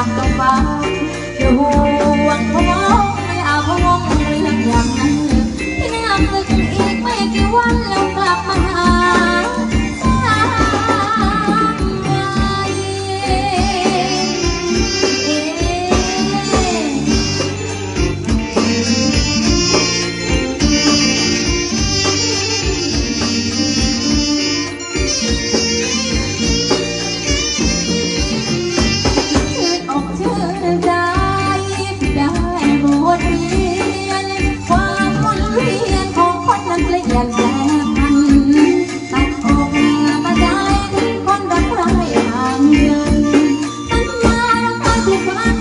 ากต้องฟังอยู่ห่วงพ่อ ใจได้บทเรียน ความมนเรียนของคนนักเรียนแปลพันตัดอกมาได้คนรักใครหาเงินมันมาแล้วก็ติดบ้